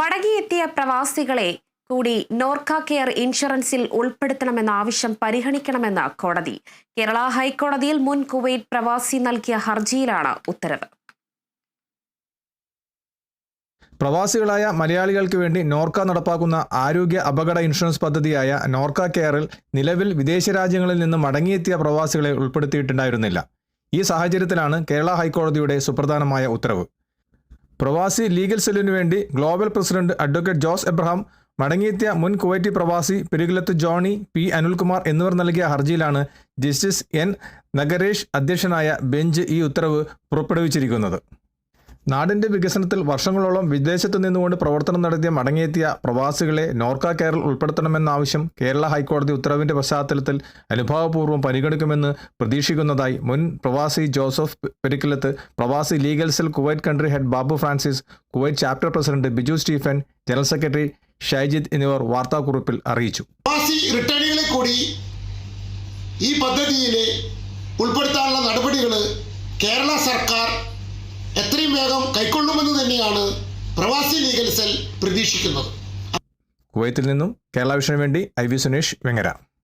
മടങ്ങിയെത്തിയ പ്രവാസികളെ കൂടി നോർക്ക കെയർ ഇൻഷുറൻസിൽ ഉൾപ്പെടുത്തണമെന്ന ആവശ്യം പരിഗണിക്കണമെന്ന് കോടതി. കേരള ഹൈക്കോടതിയിൽ മുൻ കുവൈറ്റ് പ്രവാസി നൽകിയ ഹർജിയിലാണ് ഉത്തരവ്. പ്രവാസികളായ മലയാളികൾക്ക് വേണ്ടി നോർക്ക നടപ്പാക്കുന്ന ആരോഗ്യ അപകട ഇൻഷുറൻസ് പദ്ധതിയായ നോർക്ക കെയറിൽ നിലവിൽ വിദേശ രാജ്യങ്ങളിൽ നിന്ന് മടങ്ങിയെത്തിയ പ്രവാസികളെ ഉൾപ്പെടുത്തിയിട്ടുണ്ടായിരുന്നില്ല. ഈ സാഹചര്യത്തിലാണ് കേരള ഹൈക്കോടതിയുടെ സുപ്രധാനമായ ഉത്തരവ്. പ്രവാസി ലീഗൽ സെല്ലിനു വേണ്ടി global president advocate Jose Abraham മടങ്ങിയെത്തിയ മുൻ കുവൈറ്റി പ്രവാസി പെരുകുലത്ത് ജോണി പി അനിൽകുമാർ എന്നിവർ നൽകിയ ഹർജിയിലാണ് ജസ്റ്റിസ് എൻ നഗരേഷ് അധ്യക്ഷനായ ബെഞ്ച് ഈ ഉത്തരവ് പുറപ്പെടുവിച്ചിരിക്കുന്നത്. നാടിന്റെ വികസനത്തിൽ വർഷങ്ങളോളം വിദേശത്തു നിന്നുകൊണ്ട് പ്രവർത്തനം നടത്തിയ മടങ്ങിയെത്തിയ പ്രവാസികളെ നോർക്ക കേരൾ ഉൾപ്പെടുത്തണമെന്ന ആവശ്യം കേരള ഹൈക്കോടതി ഉത്തരവിന്റെ പശ്ചാത്തലത്തിൽ അനുഭാവപൂർവം പരിഗണിക്കുമെന്ന് പ്രതീക്ഷിക്കുന്നതായി മുൻ പ്രവാസി Joseph Perikkalath Pravasi legal cell Kuwait country head Babu Francis Kuwait chapter president Biju Stephen general secretary Shaijid എന്നിവർ വാർത്താക്കുറിപ്പിൽ അറിയിച്ചു. കൂടി ഈ പദ്ധതിയിൽ ഉൾപ്പെടുത്താനുള്ള നടപടികൾ കേരള സർക്കാർ എത്രയും വേഗം കൈക്കൊള്ളുമെന്ന് തന്നെയാണ് പ്രവാസി ലീഗൽ സെൽ പ്രതീക്ഷിക്കുന്നത്. കുവൈത്തിൽ നിന്നും കേരള വിഷനു വേണ്ടി ഐ വി സുനേഷ് വെങ്ങര.